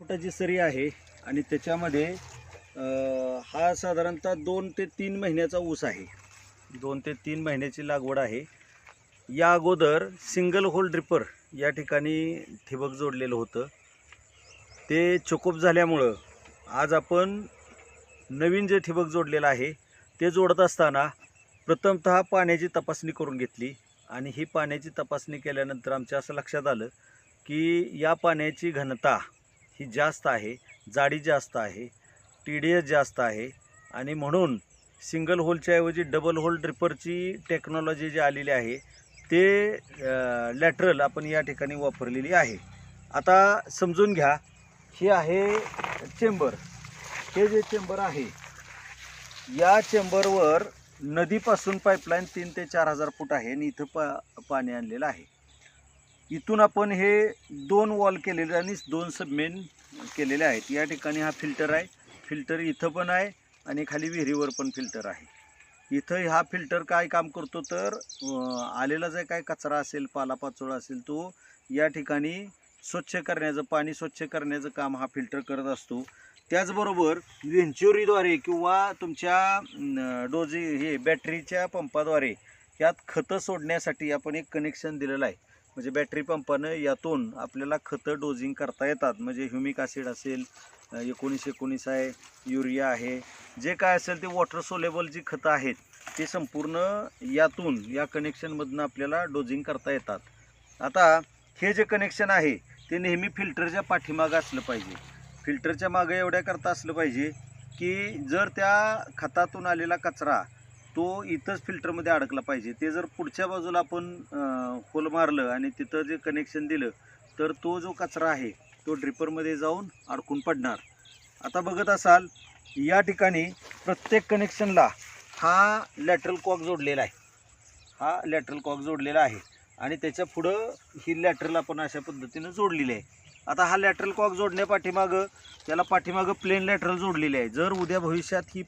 फुटाची सरी आहे आणि त्याच्यामध्ये हा साधारणतः दोन ते तीन महिन्याचा ऊस आहे. दोन ते तीन महिन्याची लागवड आहे. या अगोदर सिंगल होल ड्रिपर या ठिकाणी ठिबक जोडलेलं होतं. ते चोकोप झाल्यामुळं आज आपण नवीन जे ठिबक जोडलेलं आहे ते जोडत असताना प्रथमतः पाण्याची तपासणी करून घेतली आणि ही पाण्याची तपासणी केल्यानंतर आमच्या असं लक्षात आलं की या पाण्याची घनता ही जास्त आहे जाडी जास्त आहे टी डी एस जास्त आहे आणि म्हणून सिंगल होलच्या ऐवजी डबल होल ड्रिपरची टेक्नॉलॉजी जी आलेली आहे ते लॅटरल आपण या ठिकाणी वापरलेली आहे. आता समजून घ्या हे आहे चेंबर हे जे चेंबर आहे या चेंबरवर नदीपासून पाईपलाईन तीन ते चार हजार फूट आहे आणि इथं पा पाणी आणलेलं आहे. इथून आपण हे दोन वॉल केलेले आणि दोन सबमेन केलेले आहेत. या ठिकाणी हा फिल्टर आहे. फिल्टर इथं पण आहे आणि खाली विहिरीवर पण फिल्टर आहे. इथं हा फिल्टर काय काम करतो तर आलेला जे काय कचरा असेल पालापाचोळा असेल तो या ठिकाणी स्वच्छ करण्याचं पाणी स्वच्छ करण्याचं काम हा फिल्टर करत असतो. त्याचबरोबर व्हेंच्युरीद्वारे किंवा तुमच्या डोजी हे बॅटरीच्या पंपाद्वारे यात खतं सोडण्यासाठी आपण एक कनेक्शन दिलेलं आहे. म्हणजे बॅटरी पंपानं यातून आपल्याला खतं डोजिंग करता येतात. म्हणजे ह्युमिक ॲसिड असेल एकोणीस एकोणीस आहे युरिया आहे. जे काय असेल ते वॉटर सोलेबल जी खतं आहेत ते संपूर्ण यातून या कनेक्शनमधनं आपल्याला डोजिंग करता येतात. आता हे जे कनेक्शन आहे ते नेहमी फिल्टरच्या पाठीमागं असलं पाहिजे. फिल्टरच्या मागं एवढ्या करता असलं पाहिजे की जर त्या खतातून आलेला कचरा तो इथंच फिल्टरमध्ये अडकला पाहिजे. ते जर पुढच्या बाजूला आपण होल मारलं आणि तिथं जे कनेक्शन दिलं तर तो जो कचरा आहे तो ड्रिपरमध्ये जाऊन अडकून पडणार. आता बघत असाल या ठिकाणी प्रत्येक कनेक्शनला हा लॅटरल कॉक जोडलेला आहे. हा लॅटरल कॉक जोडलेला आहे. आणि त्याच्या पुढं ही लॅटरल आपण अशा पद्धतीनं जोडलेली आहे. आता हा लॅटरल कॉक जोडण्या पाठीमागं त्याला पाठीमागं प्लेन लॅटरल जोडलेली आहे. जर उद्या भविष्यात ही